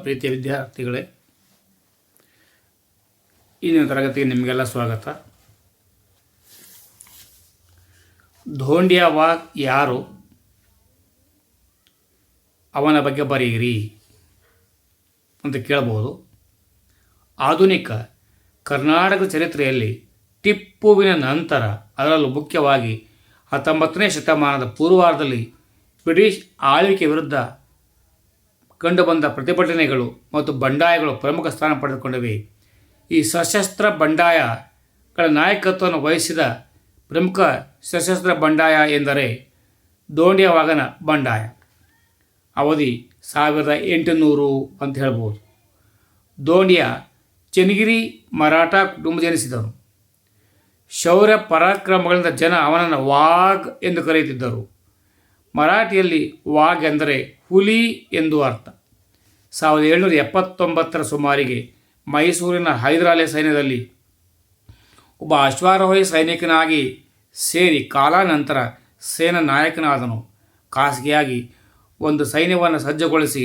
ಪ್ರೀತಿಯ ವಿದ್ಯಾರ್ಥಿಗಳೇ, ಇಂದಿನ ತರಗತಿಗೆ ನಿಮಗೆಲ್ಲ ಸ್ವಾಗತ. ಧೋಂಡಿಯಾ ಯಾರು? ಅವನ ಬಗ್ಗೆ ಬರೆಯಿರಿ ಅಂತ ಕೇಳಬಹುದು. ಆಧುನಿಕ ಕರ್ನಾಟಕ ಚರಿತ್ರೆಯಲ್ಲಿ ಟಿಪ್ಪುವಿನ ನಂತರ ಅದರಲ್ಲೂ ಮುಖ್ಯವಾಗಿ ಹತ್ತೊಂಬತ್ತನೇ ಶತಮಾನದ ಪೂರ್ವಾರ್ಧದಲ್ಲಿ ಬ್ರಿಟಿಷ್ ಆಳ್ವಿಕೆ ವಿರುದ್ಧ ಕಂಡುಬಂದ ಪ್ರತಿಭಟನೆಗಳು ಮತ್ತು ಬಂಡಾಯಗಳು ಪ್ರಮುಖ ಸ್ಥಾನ ಪಡೆದುಕೊಂಡಿವೆ. ಈ ಸಶಸ್ತ್ರ ಬಂಡಾಯಗಳ ನಾಯಕತ್ವವನ್ನು ವಹಿಸಿದ ಪ್ರಮುಖ ಸಶಸ್ತ್ರ ಬಂಡಾಯ ಎಂದರೆ ದೋಂಡಿಯವಾಗನ ಬಂಡಾಯ. ಅವಧಿ ಸಾವಿರದ ಎಂಟುನೂರು ಅಂತ ಹೇಳ್ಬೋದು. ದೋಂಡಿಯ ಚನ್ನಗಿರಿ ಮರಾಠ ಕುಟುಂಬ ಜನಿಸಿದರು ಶೌರ್ಯ ಪರಾಕ್ರಮಗಳಿಂದ ಜನ ಅವನನ್ನು ವಾಗ್ ಎಂದು ಕರೆಯುತ್ತಿದ್ದರು. ಮರಾಠಿಯಲ್ಲಿ ವಾಗ್ ಎಂದರೆ ಹುಲಿ ಎಂದು ಅರ್ಥ. ಸಾವಿರದ ಏಳ್ನೂರ ಎಪ್ಪತ್ತೊಂಬತ್ತರ ಸುಮಾರಿಗೆ ಮೈಸೂರಿನ ಹೈದರಾಲಿ ಸೈನ್ಯದಲ್ಲಿ ಒಬ್ಬ ಅಶ್ವಾರೋಹಿ ಸೈನಿಕನಾಗಿ ಸೇರಿ ಕಾಲಾನಂತರ ಸೇನಾ ನಾಯಕನಾದನು. ಖಾಸಗಿಯಾಗಿ ಒಂದು ಸೈನ್ಯವನ್ನು ಸಜ್ಜುಗೊಳಿಸಿ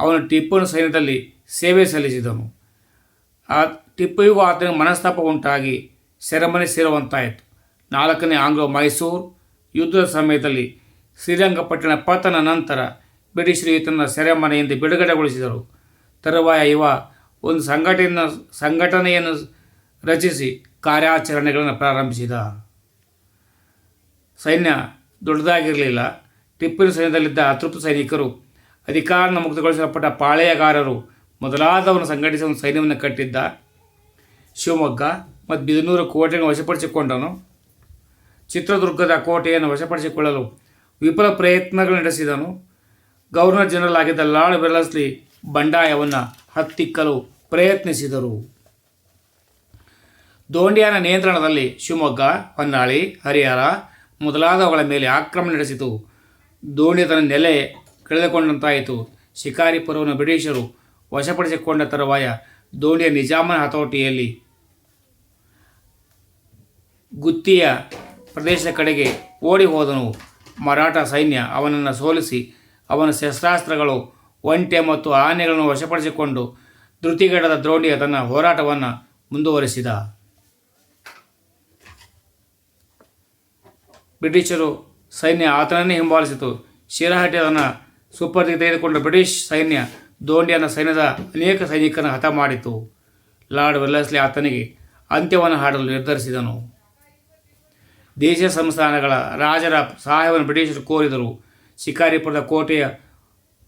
ಅವನು ಟಿಪ್ಪುನ ಸೈನ್ಯದಲ್ಲಿ ಸೇವೆ ಸಲ್ಲಿಸಿದನು. ಆ ಟಿಪ್ಪುವಿಗೂ ಆತನಿಗೆ ಮನಸ್ತಾಪ ಉಂಟಾಗಿ ಸೆರೆಮನೆ ಸೇರುವಂತಾಯಿತು. ನಾಲ್ಕನೇ ಆಂಗ್ಲೋ ಮೈಸೂರು ಯುದ್ಧದ ಸಮಯದಲ್ಲಿ ಶ್ರೀರಂಗಪಟ್ಟಣ ಪತನ ನಂತರ ಬ್ರಿಟಿಷರು ಈತನ ಸೆರೆಮನೆಯಿಂದ ಬಿಡುಗಡೆಗೊಳಿಸಿದರು. ತರುವಾಯ ಇವ ಒಂದು ಸಂಘಟನೆಯನ್ನು ಸಂಘಟನೆಯನ್ನು ರಚಿಸಿ ಕಾರ್ಯಾಚರಣೆಗಳನ್ನು ಪ್ರಾರಂಭಿಸಿದ. ಸೈನ್ಯ ದೊಡ್ಡದಾಗಿರಲಿಲ್ಲ. ಟಿಪ್ಪಿನ ಸೈನ್ಯದಲ್ಲಿದ್ದ ಅತೃಪ್ತ ಸೈನಿಕರು ಅಧಿಕಾರನ ಮುಕ್ತಗೊಳಿಸಲ್ಪಟ್ಟ ಪಾಳೆಯಗಾರರು ಮೊದಲಾದವನ್ನು ಸಂಘಟಿಸಿ ಒಂದು ಸೈನ್ಯವನ್ನು ಕಟ್ಟಿದ್ದ. ಶಿವಮೊಗ್ಗ ಮತ್ತು ಬಿದನೂರು ಕೋಟೆಯನ್ನು ವಶಪಡಿಸಿಕೊಂಡನು. ಚಿತ್ರದುರ್ಗದ ಕೋಟೆಯನ್ನು ವಶಪಡಿಸಿಕೊಳ್ಳಲು ವಿಫಲ ಪ್ರಯತ್ನಗಳು ನಡೆಸಿದನು. ಗವರ್ನರ್ ಜನರಲ್ ಆಗಿದ್ದ ಲಾರ್ಡ್ ವೆಲ್ಲಸ್ಲಿ ಬಂಡಾಯವನ್ನು ಹತ್ತಿಕ್ಕಲು ಪ್ರಯತ್ನಿಸಿದರು. ದೋಂಡಿಯಾನ ನಿಯಂತ್ರಣದಲ್ಲಿ ಶಿವಮೊಗ್ಗ, ಹೊನ್ನಾಳಿ, ಹರಿಹರ ಮೊದಲಾದವುಗಳ ಮೇಲೆ ಆಕ್ರಮಣ ನಡೆಸಿತು. ದೋಣಿ ನೆಲೆ ಕಳೆದುಕೊಂಡಂತಾಯಿತು. ಶಿಕಾರಿಪುರವನ್ನು ಬ್ರಿಟಿಷರು ವಶಪಡಿಸಿಕೊಂಡ ತರುವಾಯ ದೋಣಿಯ ನಿಜಾಮನ ಹತೋಟಿಯಲ್ಲಿ ಗುತ್ತಿಯ ಪ್ರದೇಶದ ಕಡೆಗೆ ಓಡಿ ಹೋದನು. ಮರಾಠ ಸೈನ್ಯ ಅವನನ್ನು ಸೋಲಿಸಿ ಅವನ ಶಸ್ತ್ರಾಸ್ತ್ರಗಳು, ಒಂಟೆ ಮತ್ತು ಆನೆಗಳನ್ನು ವಶಪಡಿಸಿಕೊಂಡು ಧೃತಿಗಡದ ದ್ರೋಣಿಯ ತನ್ನ ಹೋರಾಟವನ್ನು ಮುಂದುವರಿಸಿದ. ಬ್ರಿಟಿಷರು ಸೈನ್ಯ ಆತನನ್ನೇ ಹಿಂಬಾಲಿಸಿತು. ಶಿರಹಟ್ಟಿ ಅದನ್ನು ಸುಪರ್ದಿಗೆ ತೆಗೆದುಕೊಂಡ ಬ್ರಿಟಿಷ್ ಸೈನ್ಯ ದೋಂಡಿಯನ್ನು ಸೈನ್ಯದ ಅನೇಕ ಸೈನಿಕರನ್ನು ಹತ ಮಾಡಿತು. ಲಾರ್ಡ್ ವೆಲ್ಲಸ್ಲಿ ಆತನಿಗೆ ಅಂತ್ಯವನ್ನು ಹಾಡಲು ನಿರ್ಧರಿಸಿದನು. ದೇಶ ಸಂಸ್ಥಾನಗಳ ರಾಜರ ಸಹಾಯವನ್ನು ಬ್ರಿಟಿಷರು ಕೋರಿದರು. ಶಿಕಾರಿಪುರದ ಕೋಟೆಯ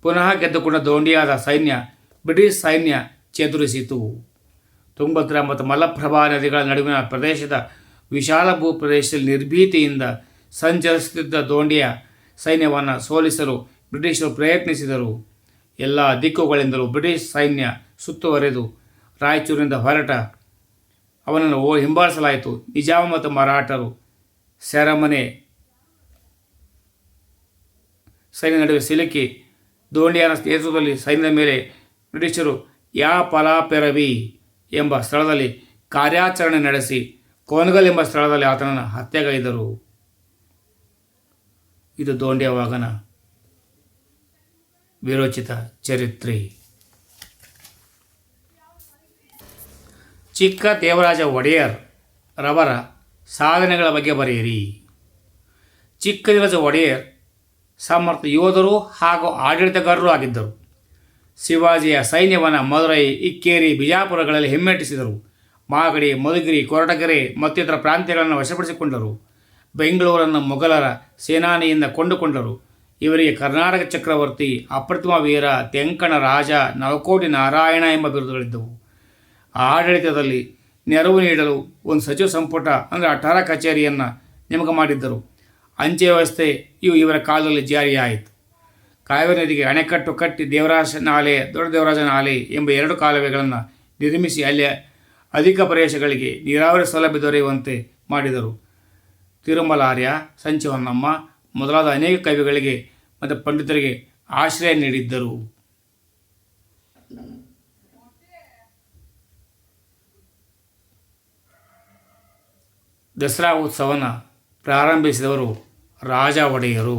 ಪುನಃ ಗೆದ್ದುಕೊಂಡ ದೋಂಡಿಯಾದ ಸೈನ್ಯ ಬ್ರಿಟಿಷ್ ಸೈನ್ಯ ಚದುರಿಸಿತು. ತುಂಗಭದ್ರ ಮತ್ತು ಮಲಪ್ರಭಾ ನದಿಗಳ ನಡುವಿನ ಪ್ರದೇಶದ ವಿಶಾಲ ಭೂ ಪ್ರದೇಶದಲ್ಲಿ ನಿರ್ಭೀತಿಯಿಂದ ಸಂಚರಿಸುತ್ತಿದ್ದ ದೋಂಡಿಯ ಸೈನ್ಯವನ್ನು ಸೋಲಿಸಲು ಬ್ರಿಟಿಷರು ಪ್ರಯತ್ನಿಸಿದರು. ಎಲ್ಲ ದಿಕ್ಕುಗಳಿಂದಲೂ ಬ್ರಿಟಿಷ್ ಸೈನ್ಯ ಸುತ್ತುವರೆದು ರಾಯಚೂರಿನಿಂದ ಹೊರಟ ಅವನನ್ನು ಓ ಹಿಂಬಾಲಿಸಲಾಯಿತು. ನಿಜಾಮ ಮತ್ತು ಮರಾಠರು ಸೆರೆಮನೆ ಸೈನ್ಯ ನಡುವೆ ಸಿಲುಕಿ ದೋಂಡಿಯನ ನೇತೃತ್ವದಲ್ಲಿ ಸೈನ್ಯದ ಮೇಲೆ ಬ್ರಿಟಿಷರು ಯಾ ಪಲಾಪೆರವಿ ಎಂಬ ಸ್ಥಳದಲ್ಲಿ ಕಾರ್ಯಾಚರಣೆ ನಡೆಸಿ ಕೋನಗಲ್ ಎಂಬ ಸ್ಥಳದಲ್ಲಿ ಆತನನ್ನು ಹತ್ಯೆಗೈದರು. ಇದು ದೋಂಡಿಯವಾಗನ ವಿರೋಚಿತ ಚರಿತ್ರೆ. ಚಿಕ್ಕ ದೇವರಾಜ ಒಡೆಯರ್ ರವರ ಸಾಧನೆಗಳ ಬಗ್ಗೆ ಬರೆಯಿರಿ. ಚಿಕ್ಕ ದೇವರಾಜ ಒಡೆಯರ್ ಸಮರ್ಥ ಯೋಧರು ಹಾಗೂ ಆಡಳಿತಗಾರರು ಆಗಿದ್ದರು. ಶಿವಾಜಿಯ ಸೈನ್ಯವನ್ನು ಮದುರೈ, ಇಕ್ಕೇರಿ, ಬಿಜಾಪುರಗಳಲ್ಲಿ ಹಿಮ್ಮೆಟ್ಟಿಸಿದರು. ಮಾಗಡಿ, ಮಧುಗಿರಿ, ಕೊರಟಗೆರೆ ಮತ್ತಿತರ ಪ್ರಾಂತ್ಯಗಳನ್ನು ವಶಪಡಿಸಿಕೊಂಡರು. ಬೆಂಗಳೂರನ್ನು ಮೊಘಲರ ಸೇನಾನಿಯಿಂದ ಕೊಂಡುಕೊಂಡರು. ಇವರಿಗೆ ಕರ್ನಾಟಕ ಚಕ್ರವರ್ತಿ, ಅಪ್ರತಿಮ ವೀರ, ತೆಂಕಣ ರಾಜ, ನವಕೋಟಿ ನಾರಾಯಣ ಎಂಬ ಬಿರುದುಗಳಿದ್ದವು. ಆಡಳಿತದಲ್ಲಿ ನೆರವು ನೀಡಲು ಒಂದು ಸಚಿವ ಸಂಪುಟ, ಅಂದರೆ ಅಠಾರ ಕಚೇರಿಯನ್ನು ನೇಮಕ ಮಾಡಿದ್ದರು. ಅಂಚೆ ವ್ಯವಸ್ಥೆ ಇವು ಇವರ ಕಾಲದಲ್ಲಿ ಜಾರಿಯಾಯಿತು. ಕಾವೇರಿ ನದಿಗೆ ಅಣೆಕಟ್ಟು ಕಟ್ಟಿ ದೇವರಾಜನ ಆಲಯ, ದೊಡ್ಡ ದೇವರಾಜನ ಆಲೆ ಎಂಬ ಎರಡು ಕಾಲುವೆಗಳನ್ನು ನಿರ್ಮಿಸಿ ಅಲ್ಲಿ ಅಧಿಕ ಪ್ರದೇಶಗಳಿಗೆ ನೀರಾವರಿ ಸೌಲಭ್ಯ ದೊರೆಯುವಂತೆ ಮಾಡಿದರು. ತಿರುಮಲಾರ್ಯ ಸಂಚವನ್ನಮ್ಮ ಮೊದಲಾದ ಅನೇಕ ಕವಿಗಳಿಗೆ ಮತ್ತು ಪಂಡಿತರಿಗೆ ಆಶ್ರಯ ನೀಡಿದ್ದರು. ದಸರಾ ಉತ್ಸವನ ಪ್ರಾರಂಭಿಸಿದವರು ರಾಜ ಒಡೆಯರು.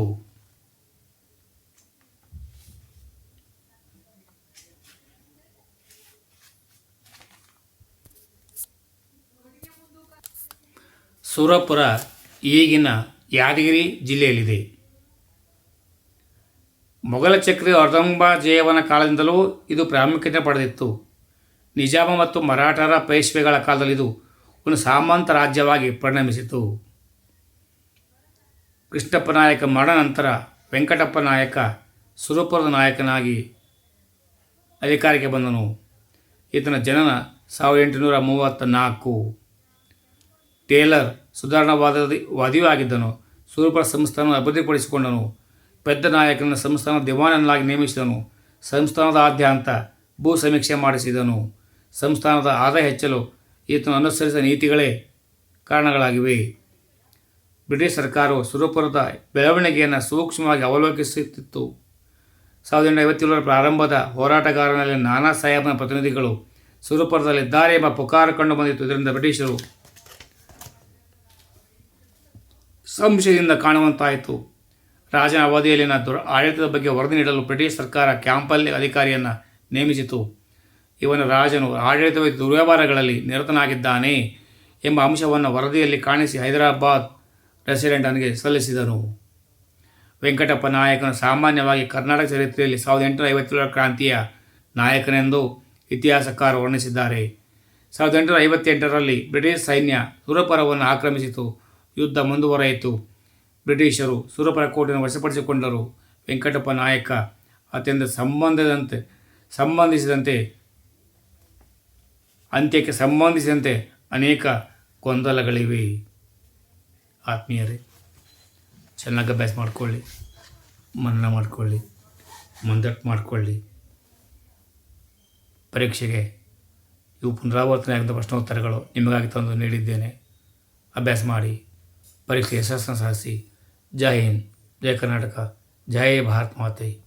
ಸೂರಪುರ ಈಗಿನ ಯಾದಗಿರಿ ಜಿಲ್ಲೆಯಲ್ಲಿದೆ. ಮೊಘಲ ಚಕ್ರಿ ಔರಂಬ ಜಯವನ ಕಾಲದಿಂದಲೂ ಇದು ಪ್ರಾಮುಖ್ಯತೆ ಪಡೆದಿತ್ತು. ನಿಜಾಮ ಮತ್ತು ಮರಾಠರ ಪೇಶ್ವೆಗಳ ಕಾಲದಲ್ಲಿ ಇದು ಒಂದು ಸಾಮಂತ ರಾಜ್ಯವಾಗಿ ಪರಿಣಮಿಸಿತು. ಕೃಷ್ಣಪ್ಪ ನಾಯಕ ಮರಣ ನಂತರ ವೆಂಕಟಪ್ಪ ನಾಯಕ ಸುರಪುರದ ನಾಯಕನಾಗಿ ಅಧಿಕಾರಕ್ಕೆ ಬಂದನು. ಈತನ ಜನನ ಸಾವಿರದ ಎಂಟುನೂರ ಮೂವತ್ತ ನಾಲ್ಕು ಟೇಲರ್ ಸುಧಾರಣಾವಾದ ವಾದಿಯೂ ಆಗಿದ್ದನು ಸುರಪುರ ಸಂಸ್ಥಾನ ಅಭಿವೃದ್ಧಿಪಡಿಸಿಕೊಂಡನು. ಪೆದ್ದ ನಾಯಕನ ಸಂಸ್ಥಾನ ದಿವಾನನ್ನಾಗಿ ನೇಮಿಸಿದನು. ಸಂಸ್ಥಾನದಾದ್ಯಂತ ಭೂ ಸಮೀಕ್ಷೆ ಮಾಡಿಸಿದನು. ಸಂಸ್ಥಾನದ ಆದಾಯ ಹೆಚ್ಚಲು ಈತನು ಅನುಸರಿಸಿದ ನೀತಿಗಳೇ ಕಾರಣಗಳಾಗಿವೆ. ಬ್ರಿಟಿಷ್ ಸರ್ಕಾರವು ಸುರಪುರದ ಬೆಳವಣಿಗೆಯನ್ನು ಸೂಕ್ಷ್ಮವಾಗಿ ಅವಲೋಕಿಸುತ್ತಿತ್ತು. ಸಾವಿರದ ಎಂಟುನೂರ ಐವತ್ತೇಳರ ಪ್ರಾರಂಭದ ಹೋರಾಟಗಾರನಲ್ಲಿ ನಾನಾ ಸಾಹೇಬನ ಪ್ರತಿನಿಧಿಗಳು ಸುರಪುರದಲ್ಲಿದ್ದಾರೆ ಎಂಬ ಪುಕಾರ ಕಂಡು ಬಂದಿತ್ತು. ಇದರಿಂದ ಬ್ರಿಟಿಷರು ಸಂಶಯದಿಂದ ಕಾಣುವಂತಾಯಿತು. ರಾಜನ ಅವಧಿಯಲ್ಲಿನ ದುರ ಆಡಳಿತದ ಬಗ್ಗೆ ವರದಿ ನೀಡಲು ಬ್ರಿಟಿಷ್ ಸರ್ಕಾರ ಕ್ಯಾಂಪಲ್ಲಿ ಅಧಿಕಾರಿಯನ್ನು ನೇಮಿಸಿತು. ಇವನ ರಾಜನು ಆಡಳಿತ ದುರ್ವ್ಯವಹಾರಗಳಲ್ಲಿ ನಿರತನಾಗಿದ್ದಾನೆ ಎಂಬ ಅಂಶವನ್ನು ವರದಿಯಲ್ಲಿ ಕಾಣಿಸಿ ಹೈದರಾಬಾದ್ ರೆಸಿಡೆಂಟನಿಗೆ ಸಲ್ಲಿಸಿದನು ವೆಂಕಟಪ್ಪ ನಾಯಕನು ಸಾಮಾನ್ಯವಾಗಿ ಕರ್ನಾಟಕ ಚರಿತ್ರೆಯಲ್ಲಿ ಸಾವಿರದ ಎಂಟುನೂರ ಐವತ್ತೇಳರ ಕ್ರಾಂತಿಯ ನಾಯಕನೆಂದು ಇತಿಹಾಸಕಾರ ವರ್ಣಿಸಿದ್ದಾರೆ. ಸಾವಿರದ ಎಂಟುನೂರ ಐವತ್ತೆಂಟರಲ್ಲಿ ಬ್ರಿಟಿಷ್ ಸೈನ್ಯ ಸುರಪರವನ್ನು ಆಕ್ರಮಿಸಿತು. ಯುದ್ಧ ಮುಂದುವರೆಯಿತು. ಬ್ರಿಟಿಷರು ಸುರಪರ ಕೋಟೆಯನ್ನು ವಶಪಡಿಸಿಕೊಂಡರು. ವೆಂಕಟಪ್ಪ ನಾಯಕ ಅತ್ಯಂತ ಸಂಬಂಧದಂತೆ, ಸಂಬಂಧಿಸಿದಂತೆ, ಅಂತ್ಯಕ್ಕೆ ಸಂಬಂಧಿಸಿದಂತೆ ಅನೇಕ ಗೊಂದಲಗಳಿವೆ. ಆತ್ಮೀಯರೇ, ಚೆನ್ನಾಗಿ ಅಭ್ಯಾಸ ಮಾಡಿಕೊಳ್ಳಿ, ಮನನ ಮಾಡಿಕೊಳ್ಳಿ, ಮುಂದಟ್ಟು ಮಾಡಿಕೊಳ್ಳಿ. ಪರೀಕ್ಷೆಗೆ ಇವು ಪುನರಾವರ್ತನೆ ಆಗಿದ್ದ ಪ್ರಶ್ನೋತ್ತರಗಳು ನಿಮಗಾಗಿ ತಂದು ನೀಡಿದ್ದೇನೆ. ಅಭ್ಯಾಸ ಮಾಡಿ ಪರೀಕ್ಷೆ ಯಶಸ್ಸನ್ನು ಸಾಧಿಸಿ ಜೈ ಹಿಂದ್ ಜಯ ಕರ್ನಾಟಕ, ಜೈ ಭಾರತ್ ಮಾತೆ.